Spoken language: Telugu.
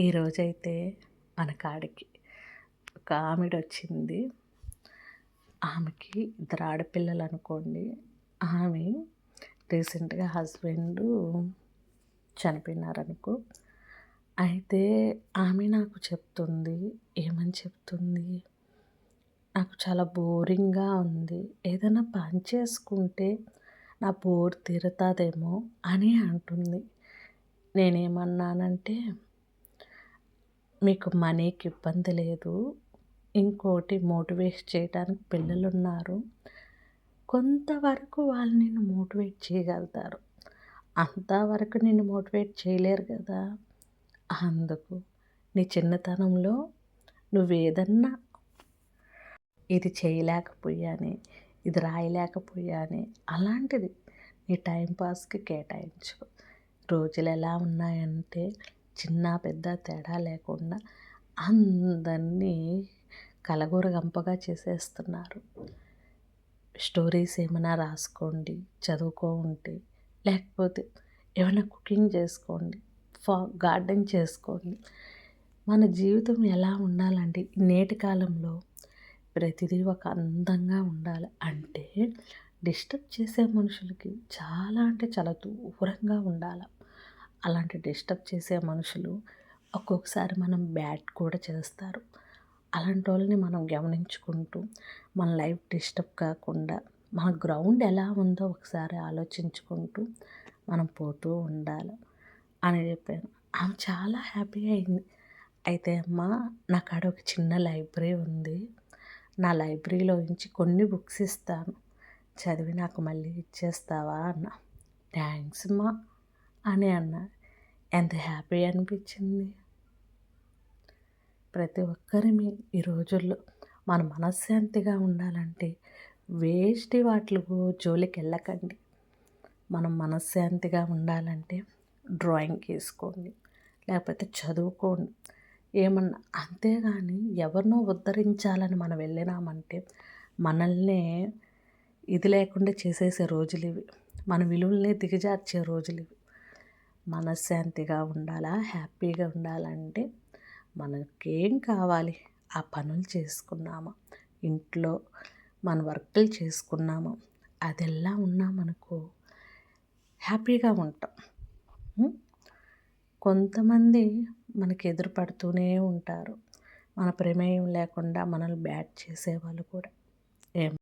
ఈరోజైతే మన కాడికి ఒక ఆమెడ వచ్చింది ఆమెకి ఇద్దరు ఆడపిల్లలు అనుకోండి ఆమె రీసెంట్గా హస్బెండ్ చనిపోయినారనుకో అయితే ఆమె నాకు చెప్తుంది ఏమని చెప్తుంది? నాకు చాలా బోరింగ్గా ఉంది. ఏదైనా పని చేసుకుంటే నా బోర్ తీరుతుందేమో అని అంటుంది. నేనేమన్నానంటే మీకు మనీకి ఇబ్బంది లేదు. ఇంకోటి మోటివేట్ చేయడానికి పిల్లలు ఉన్నారు కొంతవరకు వాళ్ళు నిన్ను మోటివేట్ చేయగలుగుతారు. అంతవరకు నిన్ను మోటివేట్ చేయలేరు కదా. అందుకు నీ చిన్నతనంలో నువ్వేదన్నా ఇది చేయలేకపోయాని ఇది రాయలేకపోయాని అలాంటిది నీ టైంపాస్కి కేటాయించు. రోజులు ఎలా ఉన్నాయంటే చిన్న పెద్ద తేడా లేకుండా అందరినీ కలగూరగంపగా చేసేస్తున్నారు. స్టోరీస్ ఏమైనా రాసుకోండి చదువుకోండి లేకపోతే ఏమైనా కుకింగ్ చేసుకోండి ఫా గార్డెన్ చేసుకోండి. మన జీవితం ఎలా ఉండాలంటే నేటి కాలంలో ప్రతిదీ ఒక అందంగా ఉండాలి. అంటే డిస్టర్బ్ చేసే మనుషులకి చాలా అంటే చాలా దూరంగా ఉండాలి. అలాంటి డిస్టర్బ్ చేసే మనుషులు ఒక్కొక్కసారి మనం బ్యాడ్ కూడా చేస్తారు. అలాంటి వాళ్ళని మనం గమనించుకుంటూ మన లైఫ్ డిస్టర్బ్ కాకుండా మన గ్రౌండ్ ఎలా ఉందో ఒకసారి ఆలోచించుకుంటూ మనం పోతూ ఉండాలి అని చెప్పాను. ఆమె చాలా హ్యాపీగా అయింది. అయితే అమ్మ నా కాడ ఒక చిన్న లైబ్రరీ ఉంది. నా లైబ్రరీలో నుంచి కొన్ని బుక్స్ ఇస్తాను. చదివి నాకు మళ్ళీ ఇచ్చేస్తావా అన్న. థ్యాంక్స్ అమ్మా. అని అన్నా. ఎంత హ్యాపీ అనిపించింది. ప్రతి ఒక్కరిని ఈ రోజుల్లో మన మనశ్శాంతిగా ఉండాలంటే వేస్ట్ వాటికి జోలికి వెళ్ళకండి. మనం మనశ్శాంతిగా ఉండాలంటే డ్రాయింగ్ వేసుకోండి. లేకపోతే చదువుకోండి. ఏమన్నా అంతేగాని ఎవరినో ఉద్ధరించాలని మనం వెళ్ళినామంటే మనల్నే ఇది లేకుండా చేసేసే రోజులు ఇవి. మన విలువల్ని దిగజార్చే రోజులు ఇవి. మనశ్శాంతిగా ఉండాలా హ్యాపీగా ఉండాలంటే మనకేం కావాలి? ఆ పనులు చేసుకున్నామా? ఇంట్లో మన వర్కులు చేసుకున్నామా? అదెల్లా ఉన్నామనుకో హ్యాపీగా ఉంటాం. కొంతమంది మనకి ఎదురు పడుతూనే ఉంటారు. మన ప్రమేయం లేకుండా మనల్ని బ్యాట్ చేసేవాళ్ళు కూడా. ఏం